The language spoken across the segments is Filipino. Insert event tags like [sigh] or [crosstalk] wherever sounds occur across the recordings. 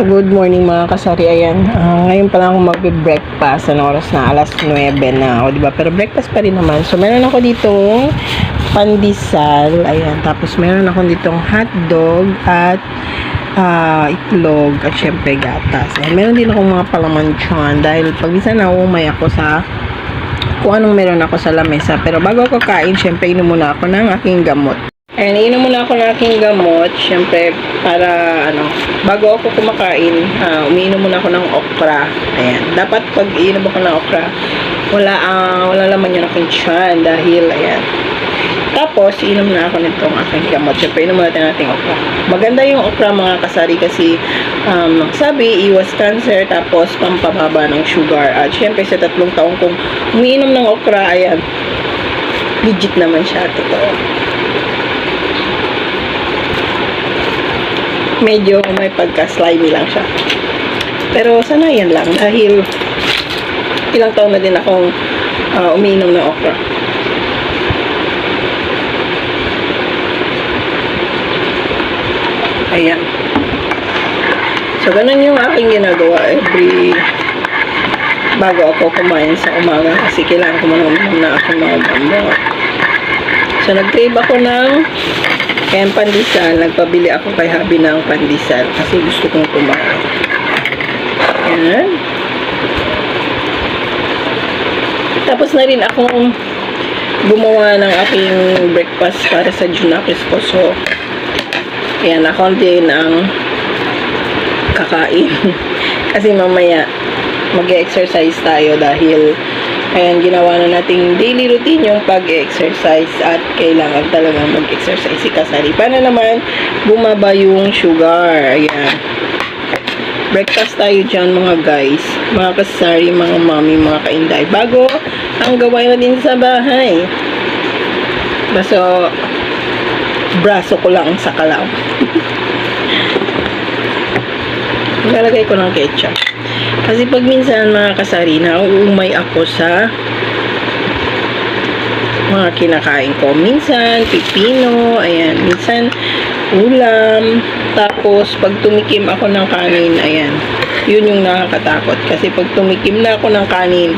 So, good morning mga kasari. Ayan, ah, ngayon pa lang ako magbe-breakfast. Ano oras na? Alas 9 na ako, di ba? Pero breakfast pa rin naman. So, meron ako ditong pandesal. Ayan, tapos meron ako ditong hotdog at ah, itlog at syempre gatas. Ayan, meron din akong mga palaman dyan dahil pag isa na umay ako sa kung anong meron ako sa lamesa. Pero bago ako kain, syempre inom muna ako ng aking gamot. Ayan, inom muna ako ng aking gamot. Syempre, para ano, bago ako kumakain, ah, umiinom muna ako ng okra. Ayan, dapat pag iinom ako ng okra, wala, ah, wala laman yun aking tiyan dahil, ayan. Tapos, inom na ako nitong aking gamot. Syempre, inom natin natin okra. Maganda yung okra mga kasari kasi um, sabi, iwas cancer, tapos pampababa ng sugar. At syempre, sa tatlong taong kung umiinom ng okra, ayan, legit naman siya. Totoo. Medyo may pagka-slimy lang siya. Pero sana yan lang dahil ilang taon na din akong ah, umiinom ng okra. Ayan. So, ganun yung aking ginagawa every bago ako kumain sa umaga kasi kailangan ko muna na ako mga gamot. So, nag-crave ako ng kaya pandesal. Nagpabili ako kay Habi ng pandesal kasi gusto kong kumain. Ayan. Tapos na rin akong gumawa ng aking breakfast para sa Junakis ko. So, Ayan, ako din ang kakain. [laughs] Kasi mamaya, mag-exercise tayo dahil ayan, ginawa na nating daily routine yung pag-exercise at kailangan talagang mag-exercise si Kasari. Para naman, bumaba yung sugar. Ayan. Breakfast tayo dyan mga guys. Mga kasari, mga mami, mga kainday. Bago, ang gawain natin sa bahay. Baso, braso ko lang sa kalaw. [laughs] Lalagay ko ng ketchup. Kasi pag minsan mga kasari na umay ako sa mga kinakain ko. Minsan, pipino, ayan. Minsan, ulam. Tapos, pag tumikim ako ng kanin, ayan. Yun yung nakakatakot. Kasi pag tumikim na ako ng kanin,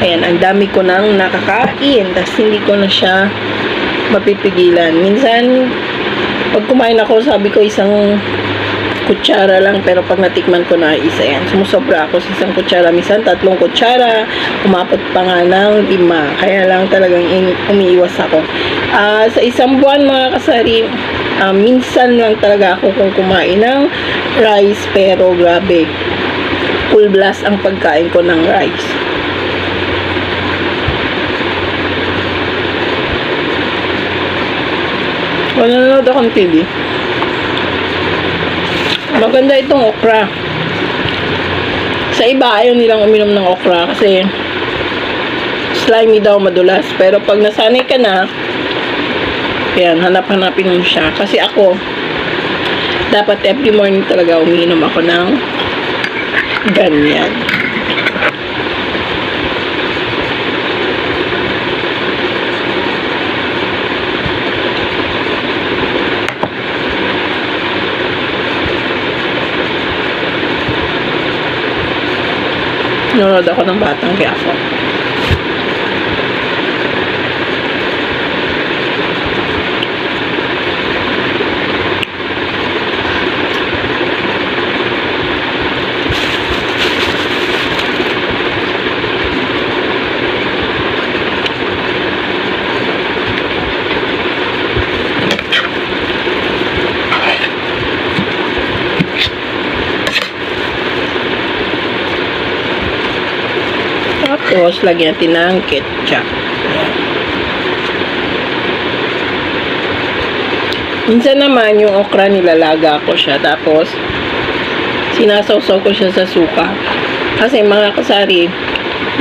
ayan, ang dami ko nang nakakain. Tapos, hindi ko na siya mapipigilan. Minsan, pag kumain ako, sabi ko isang kutsara lang, pero pag natikman ko na isa yan, sumusobra ako sa isang kutsara. Minsan, tatlong kutsara, umapot pa nga ng lima. Kaya lang talagang umiiwas ako. Ah, sa isang buwan, mga kasari, ah, minsan lang talaga ako kung kumain ng rice, pero grabe, full blast ang pagkain ko ng rice. Wala nanonood akong TV. Maganda itong okra. Sa iba, ayaw nilang uminom ng okra kasi slimy daw madulas. Pero pag nasanay ka na, yan, hanap-hanapin mo siya. Kasi ako, dapat every morning talaga umiinom ako ng ganyan. Nanonood ako ng Batang Quiapo. Tapos, lagyan natin ng ketchup. Minsan naman, yung okra nilalaga ko siya. Tapos, sinasawsaw ko siya sa suka. Kasi mga kasari,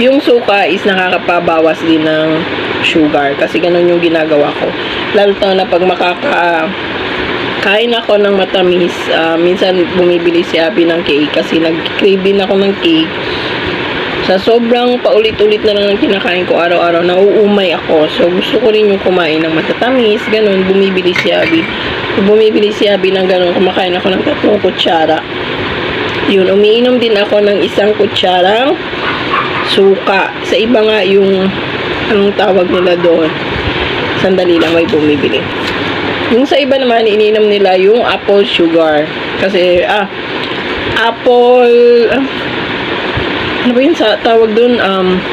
yung suka is nakakapabawas din ng sugar. Kasi ganun yung ginagawa ko. Lalo na pag makaka kain ako ng matamis, ah, minsan bumibili si Abby ng cake kasi nag-crave din ako ng cake. Sa sobrang paulit-ulit na lang ng kinakain ko araw-araw, nauumay ako. So, gusto ko rin yung kumain ng matatamis, ganun, bumibili si Abby. Kung bumibili si Abby ng ganun, kumakain ako ng tatlong kutsara. Yun, umiinom din ako ng isang kutsarang suka. Sa iba nga yung, anong tawag nila doon? Sandali lang, may bumibili. Yung sa iba naman, iniinom nila yung apple sugar. Kasi, ah, apple, ah, ano ba yun sa tawag doon? Um,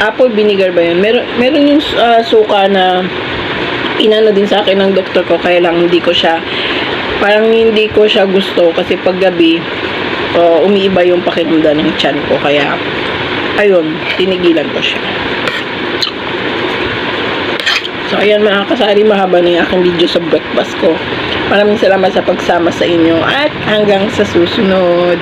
apple vinegar ba yun? Meron, meron yung ah, suka na inano din sa akin ng doktor ko, kaya lang hindi ko siya, parang hindi ko siya gusto kasi pag gabi, uh, umiiba yung pakiramdam ng tiyan ko. Kaya, ayun, tinigilan ko siya. So, ayan mga kasari, mahaba na yung aking video sa breakfast ko. Maraming salamat sa pagsama sa inyo at hanggang sa susunod.